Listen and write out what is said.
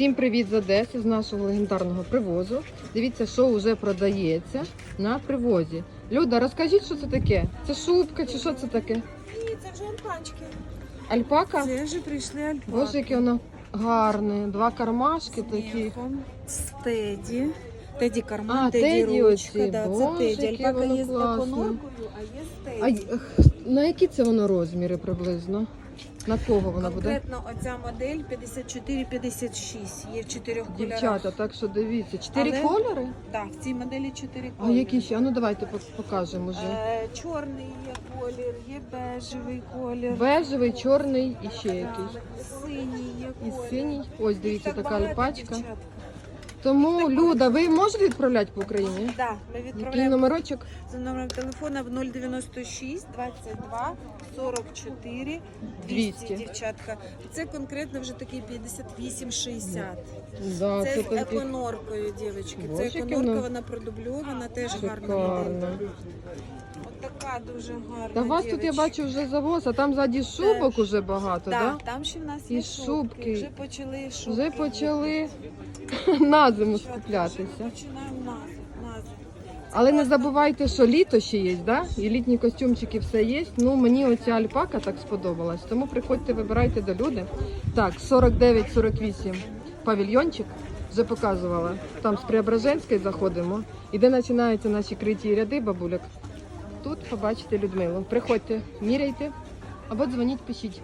Всім привіт з Одеси, з нашого легендарного привозу. Дивіться, що вже продається на привозі. Люда, розкажіть, що це таке? Це шубка чи що це таке? Ні, це вже альпачки. Альпака? Це вже прийшли альпаки. Боже, яке воно гарне. Два кармашки такі. З теді. Теді карман, А, теді, теді ручка. оці. Да, Боже, це теді. Альпака є з а є з А теді. х, на які це воно розміри приблизно? На кого вона буде? Конкретно оця модель 54-56. Є в чотирьох кольорах. Дівчата, так що дивіться. Чотири Але- кольори? Так, в цій моделі чотири А кольори. які ще? А ну давайте пок- покажемо вже. Е, чорний є колір, є бежевий колір. Бежевий, чорний і ще Да, якийсь. Синій є І колір. синій. Ось дивіться, Так така багато, альпачка. дівчатка. Тому, Люда, ви можете відправляти по Україні? Да, ми Який відправляємо номерочок? за номером телефона в 096 22 44 200. 200, дівчатка. Це конкретно вже такий 58 60. Да, Це це з такі еконоркою, дівчатки. Боже, Це яке еконорка, воно вона продубльована, теж гарна шикарно. От така дуже гарна. Та у вас тут я дівчатка. бачу вже завоз, а там ззаді шубок уже багато, Да, да? там ще в нас І є шубки. Вже почали шубки. Вже почали на Дівчатка, скуплятися. Починаємо назад. назад. Але не забувайте, що літо ще є, да? І літні костюмчики все є. Ну мені оця альпака так сподобалась. Тому приходьте, вибирайте до люди. Так, 49-48 павільйончик. Вже показувала. Там з Преображенської заходимо. І де починаються наші криті ряди бабуляк. Тут побачите Людмилу. Приходьте, міряйте або дзвоніть, пишіть.